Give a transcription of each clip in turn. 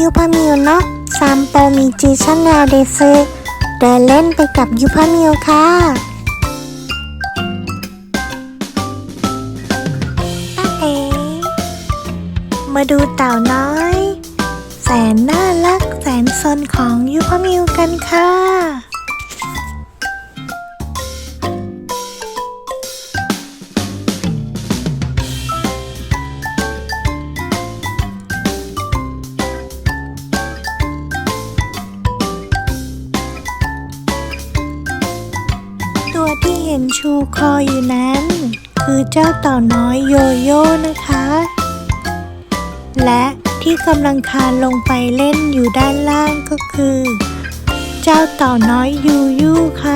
ยูพามิวเนาะซามโปมีจีชันแนวเดซึเดินเล่นไปกับยูพามิวค่ะป้าเอ๋มาดูเต่าน้อย แสนน่ารักแสนซนของยูพามิวกันค่ะ ชูคออยู่นั้น คือเจ้าเต่าน้อยโยโย่นะคะ และที่กำลังคานลงไปเล่นอยู่ด้านล่างก็คือ เจ้าเต่าน้อยยูยูค่ะ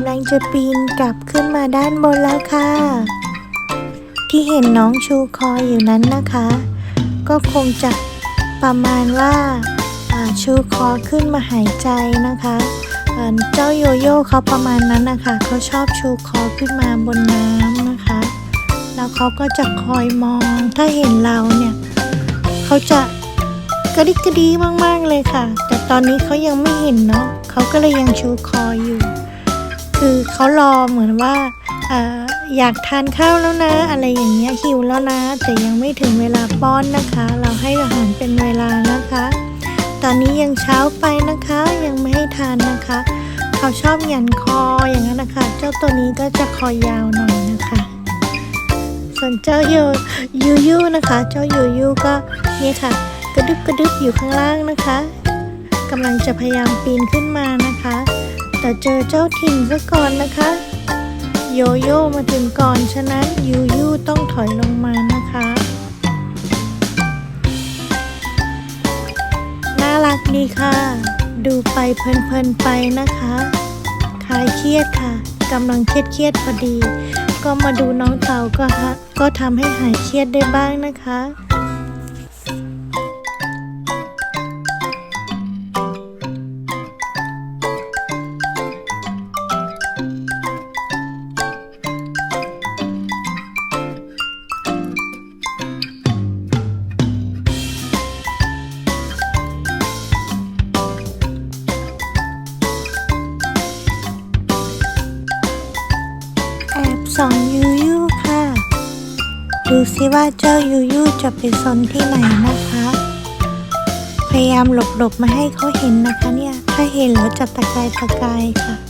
ำลังจะปีนกลับขึ้นมาด้านบนแล้วค่ะ ที่เห็นน้องชูคออยู่นั้นนะคะ ก็คงจะประมาณว่าชูคอขึ้นมาหายใจนะคะเจ้าโยโย่เขาประมาณนั้นนะคะเขาชอบชูคอขึ้นมาบนน้ำนะคะ แล้วเขาก็จะคอยมองถ้าเห็นเราเนี่ยเขาจะกระดิกกระดีมากๆเลยค่ะ แต่ตอนนี้เขายังไม่เห็นเนาะเขาก็เลยยังชูคออยู่ คือเขารอเหมือนว่าออยากทานข้าวแล้วนะ อะไรอย่างเงี้ยหิวแล้วนะ แต่ยังไม่ถึงเวลาป้อนนะคะ เราให้อาหารเป็นเวลานะคะ ตอนนี้ยังเช้าไปนะคะยังไม่ให้ทานนะคะ เขาชอบหยันคออย่างนั้นนะคะ เจ้าตัวนี้ก็จะคอยาวหน่อยนะคะ ส่วนเจ้าโยยูยูนะคะ เจ้ายูยูก็นี่ค่ะ กระดึบกระดึบอยู่ข้างล่างนะคะกำลังจะพยายามปีนขึ้นมานะคะ แต่เจอเจ้าถิ่นซะก่อนนะคะ โยโย่มาถึงก่อน ฉะนั้นยูยูต้องถอยลงมานะคะ น่ารักดีค่ะ ดูไปเพลินๆไปนะคะคลายเครียดค่ะกำลังเครียดเครียดๆพอดี ก็มาดูน้องเต่าก็ฮะก็ทำให้หายเครียดได้บ้างนะคะ ส่องยูยูค่ะ ดูซิว่าเจ้ายูยูจะไปซนที่ไหนนะคะ พยายามหลบๆมาให้เขาเห็นนะคะเนี่ย ถ้าเห็นแล้วจะตะกายตะกายค่ะ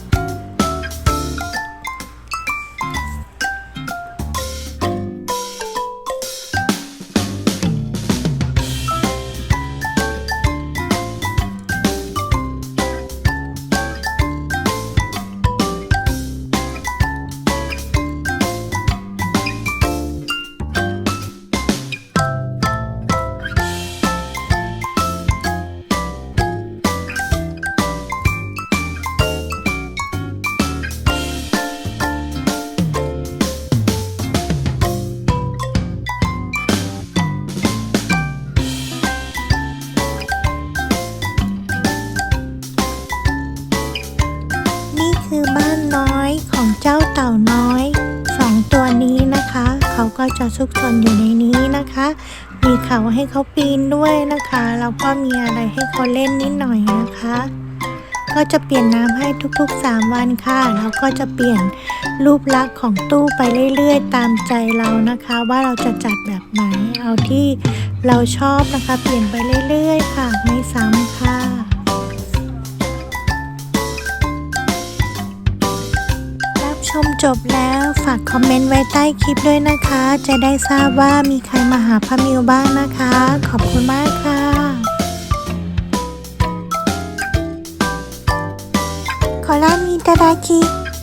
น้อยของเจ้าเต่าน้อยสองตัวนี้นะคะ เขาก็จะซุกซนอยู่ในนี้นะคะ มีเขาให้เขาปีนด้วยนะคะแล้วก็มีอะไรให้เขาเล่นนิดหน่อยนะคะ ก็จะเปลี่ยนน้ำให้ทุกๆ 3 วันค่ะแล้วก็จะเปลี่ยนรูปลักษณ์ของตู้ไปเรื่อยๆ ตามใจเรานะคะ ว่าเราจะจัดแบบไหนเอาที่เราชอบนะคะ เปลี่ยนไปเรื่อยๆ ค่ะไม่ซ้ำค่ะ จบแล้วฝากคอมเมนต์ไว้ใต้คลิปด้วยนะคะ จะได้ทราบว่ามีใครมาหาพะมิวบ้างนะคะ ขอบคุณมากค่ะ ご覧いただき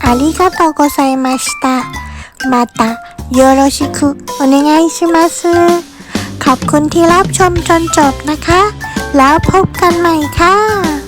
ありがとうございました。またよろしくお願いします。ขอบคุณที่รับชมจนจบนะคะ แล้วพบกันใหม่ค่ะ